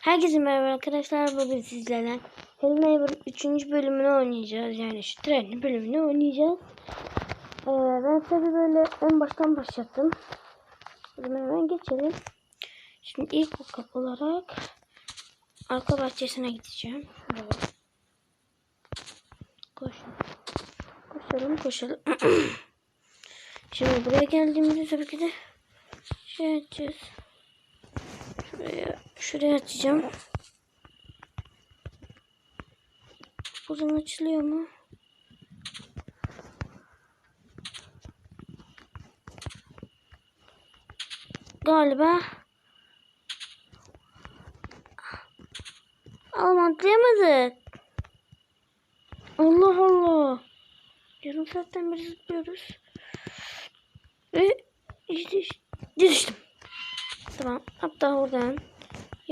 Herkese merhaba arkadaşlar. Bugün sizlerle Hello Neighbor 3. bölümünü oynayacağız. Yani şu trenli bölümünü oynayacağız. Ee, ben tabi böyle en baştan başlattım. Zaman hemen geçelim. Şimdi ilk okap olarak arka bahçesine gideceğim. Şuraya. Koşun. Koşalım koşalım. Şimdi buraya geldiğimizde tabii ki de şey yapacağız. Şuraya, şuraya açacağım. Buradan açılıyor mu? Galiba. Ama atlayamadık. Allah Allah. Yarım saatten beri zıplıyoruz. Ve işte düştüm. Tamam. Hatta oradan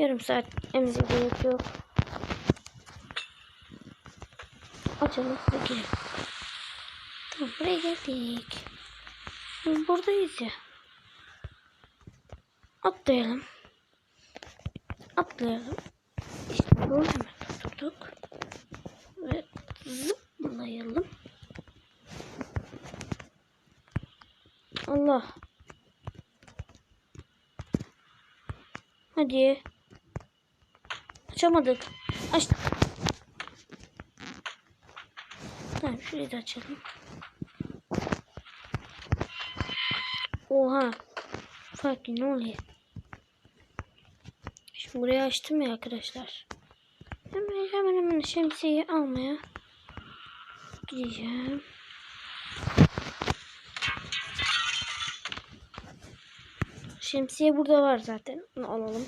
yarım saat emzik gerek yok. Açalım girelim. Tamam buraya geldik. Şimdi buradayız ya. Atlayalım. Atlayalım. İşte bunu hemen tuttuk. Ve zıplayalım. Allah. Hadi. Açamadık. Aç. Tamam şurayı da açalım. Oha. Farklı ne oluyor? Şimdi burayı açtım ya arkadaşlar. Hemen hemen hemen şemsiyeyi almaya gideceğim. Şemsiye burada var zaten. Bunu alalım.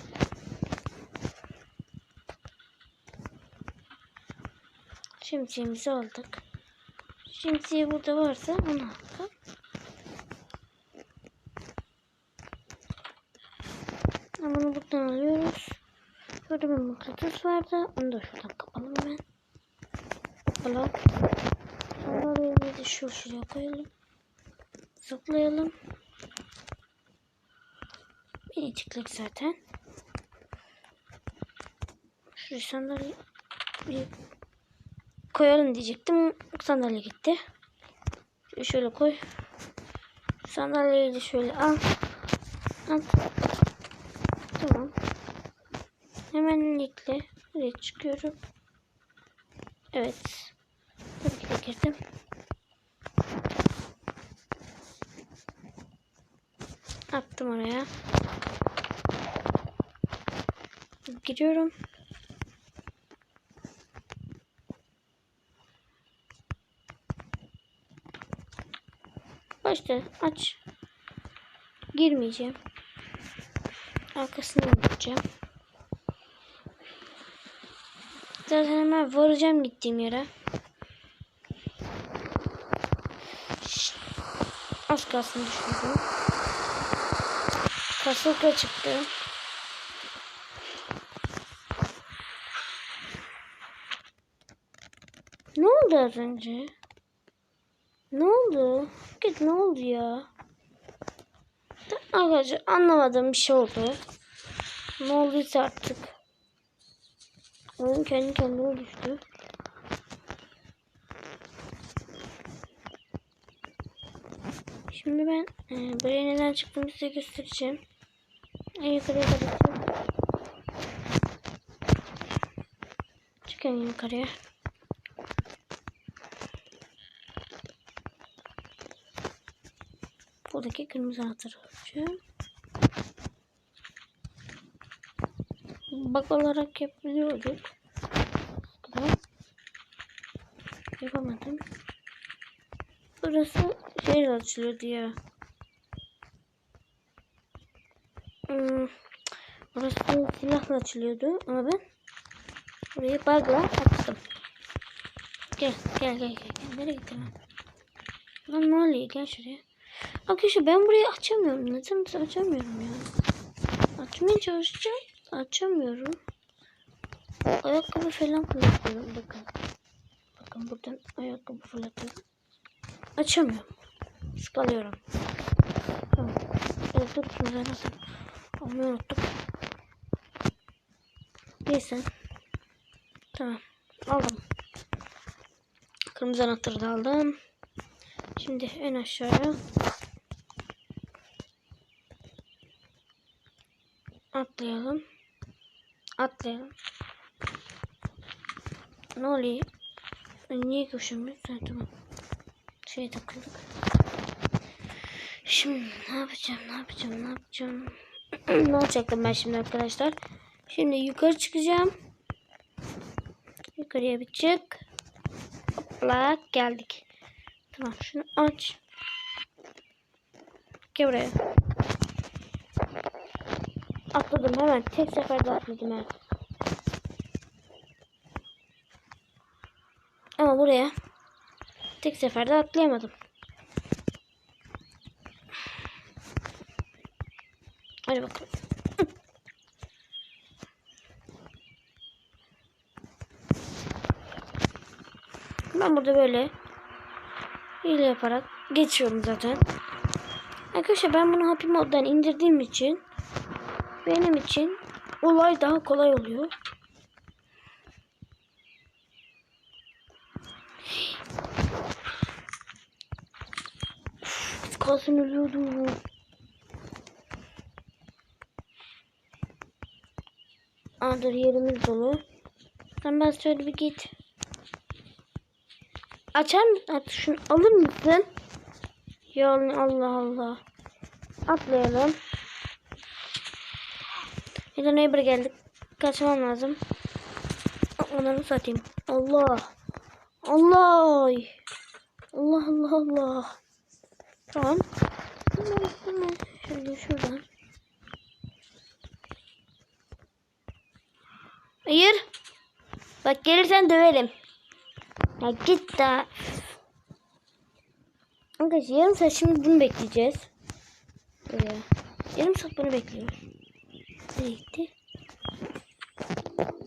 Şemsiyemizi aldık. Şemsiye burada varsa onu aldık. Bunu buradan alıyoruz. Şurada bir mıknatıs vardı. Onu da şuradan kapalım hemen. Kapalım. Sandalyeyi şu şuraya koyalım. Zıplayalım. Miniciklik zaten. Şu sandalye bir koyalım diyecektim. Sandalye gitti. Şöyle, koy. Sandalyeyi de şöyle al. Al. Tamam. Hemen ekle. Buraya çıkıyorum. Evet. Tabii ki de girdim. Attım oraya. Giriyorum. Başta aç. Girmeyeceğim. Arkasından gideceğim. Zaten hemen varacağım gittiğim yere. Az kalsın düşürdüm. Kasılka çıktı. Ne oldu az önce? Ne oldu? Git ne oldu ya? Arkadaşlar anlamadığım bir şey oldu. Ne olduysa artık. Oyun kendi kendine düştü. Şimdi ben e, buraya neden çıktığımı size göstereceğim. En yukarıya kadar Çıkın yukarıya. Buradaki kırmızı anahtarı alacağım. Bak olarak yapıyorduk. Kadar. Yapamadım. Burası şeyle açılıyordu ya. Hmm. Burası silahla açılıyordu ama ben burayı bug'la açtım. Gel gel gel gel. Nereye gittin lan? Lan ne oluyor? Gel şuraya. Arkadaşlar ben burayı açamıyorum. Neden açamıyorum ya? Açmaya çalışacağım. Açamıyorum. Ayakkabı falan fırlatıyorum. Bakın. Bakın buradan ayakkabı fırlatıyorum. Açamıyorum. Sıkalıyorum. Tamam. Evet dur şimdi nasıl? Onu unuttum. Neyse. Tamam. Aldım. Kırmızı anahtarı da aldım. Şimdi en aşağıya atlayalım. Atlayalım. Ne oluyor? Niye koşuyoruz? Ha, tamam. Şeye takıldık. Şimdi ne yapacağım? Ne yapacağım? Ne yapacağım? ne yapacaktım ben şimdi arkadaşlar? Şimdi yukarı çıkacağım. Yukarıya bir çık. Hopla geldik. Tamam şunu aç. Gel buraya. Atladım hemen. Tek seferde atladım hemen. Ama buraya tek seferde atlayamadım. Hadi bakalım. Ben burada böyle hile yaparak geçiyorum zaten. Arkadaşlar ben bunu Happy Mod'dan indirdiğim için benim için olay daha kolay oluyor. Kalsın ölüyordum. Aa dur yerimiz dolu. Sen ben şöyle bir git. Açar mısın? At şunu alır mısın? Ya Allah Allah. Atlayalım. Hello neighbor geldik. Kaçmam lazım. Onları satayım. Allah. Allah. Allah Allah Allah. Tamam. Şöyle şuradan. Hayır. Bak gelirsen döverim. Ya git daha. Arkadaşlar yarım saat şimdi bunu bekleyeceğiz. Buraya. Yarım saat bunu bekliyoruz. Nereye gitti?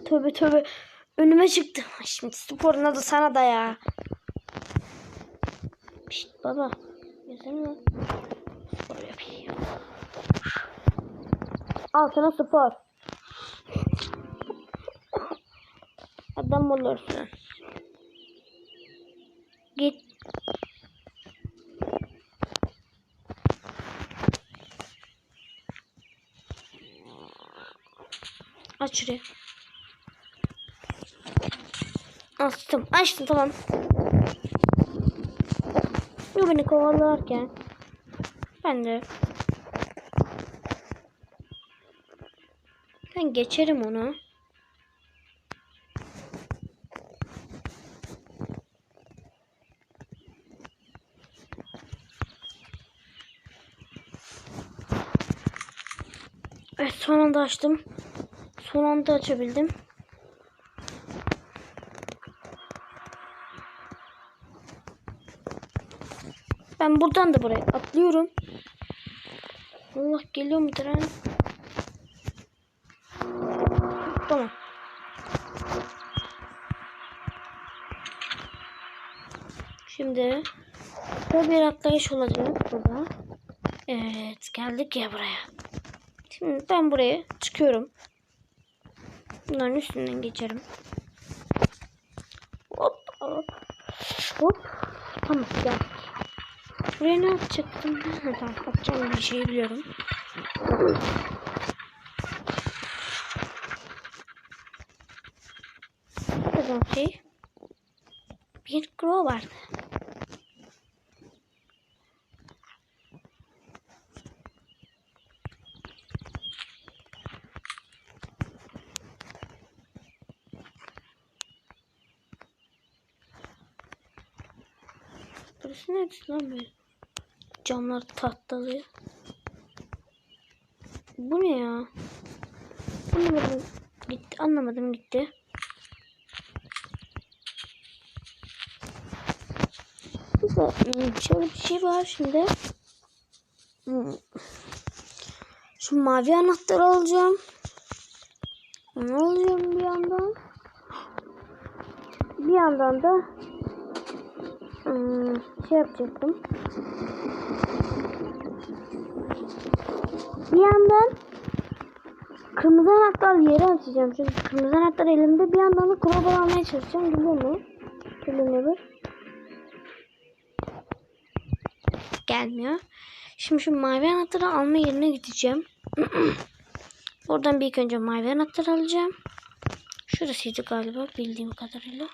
Tövbe tövbe. Önüme çıktı. Şimdi sporun adı sana da ya. Şşt baba. Gelsene. Spor yapayım. Al sana spor. Adam olursun. Git. Aç şurayı. Açtım. Açtım tamam. Bu beni kovalarken ben de ben geçerim onu. Evet son anda açtım. Son anda açabildim. Ben buradan da buraya atlıyorum. Allah geliyor mu tren? Tamam. Şimdi bu bir atlayış olacak burada. Evet geldik ya buraya. Şimdi ben buraya çıkıyorum. Bunların üstünden geçerim. Hop hop. Hop. Tamam gel. Buraya ne yapacaktım? Ha, tamam yapacağım bir şey biliyorum. Şey. Bir crow vardı. Burası neresi lan böyle? Camlar tahtalı. Bu ne ya? Anlamadım. Gitti. Anlamadım gitti. Burada şöyle bir şey var şimdi. Hmm. Şu mavi anahtarı alacağım. Onu alacağım bir yandan. Bir yandan da hmm, şey yapacaktım. Bir yandan kırmızı anahtar yeri gideceğim. Çünkü kırmızı anahtar elimde bir yandan da kurabal almaya çalışacağım. Geliyor mu? Geliyor mu? Gelmiyor. Şimdi şu mavi anahtarı alma yerine gideceğim. Oradan bir ilk önce mavi anahtarı alacağım. Şurasıydı galiba bildiğim kadarıyla.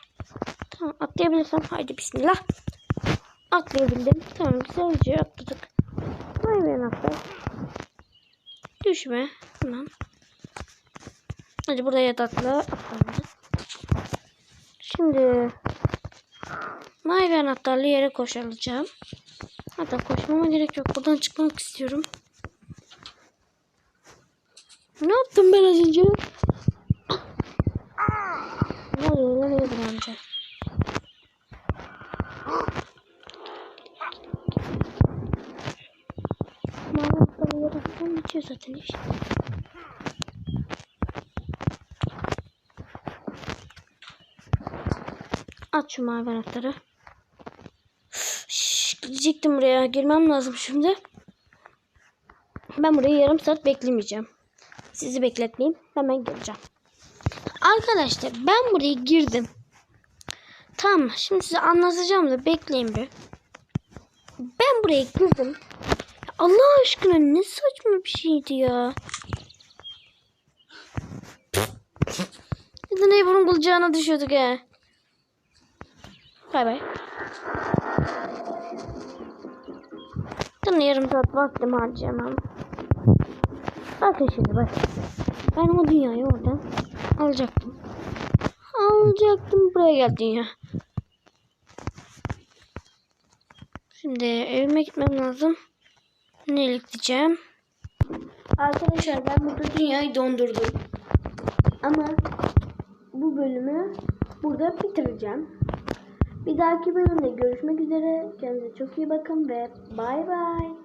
Tamam atlayabilirsem haydi bismillah. Atlayabildim. Tamam güzelce atladık. Mavi anahtar. Düşme. Tamam. Hadi buraya da atla. Atlandı. Şimdi mavi anahtarlı yere koşalacağım. Hatta koşmama gerek yok. Buradan çıkmak istiyorum. Ne yaptım ben az önce? Ne oluyor? Ne oluyor amca? Mavi anahtarlı yere bitiyor zaten iş. At şu mavi anahtarı. Gidecektim buraya. Girmem lazım şimdi. Ben burayı yarım saat beklemeyeceğim. Sizi bekletmeyeyim. Hemen geleceğim. Arkadaşlar ben buraya girdim. Tamam şimdi size anlatacağım da bekleyin bir. Ben buraya girdim. Allah aşkına ne saçma bir şeydi ya. De neighbor'un kulacağına düşüyorduk he. Bay bay. Tam yarım saat vaktimi harcayamam. Bakın şimdi bak. Ben o dünyayı oradan alacaktım. Alacaktım buraya gel dünya. Şimdi evime gitmem lazım. Nereye gideceğim? Arkadaşlar ben burada dünyayı dondurdum. Ama bu bölümü burada bitireceğim. Bir dahaki bölümde görüşmek üzere. Kendinize çok iyi bakın ve bay bay.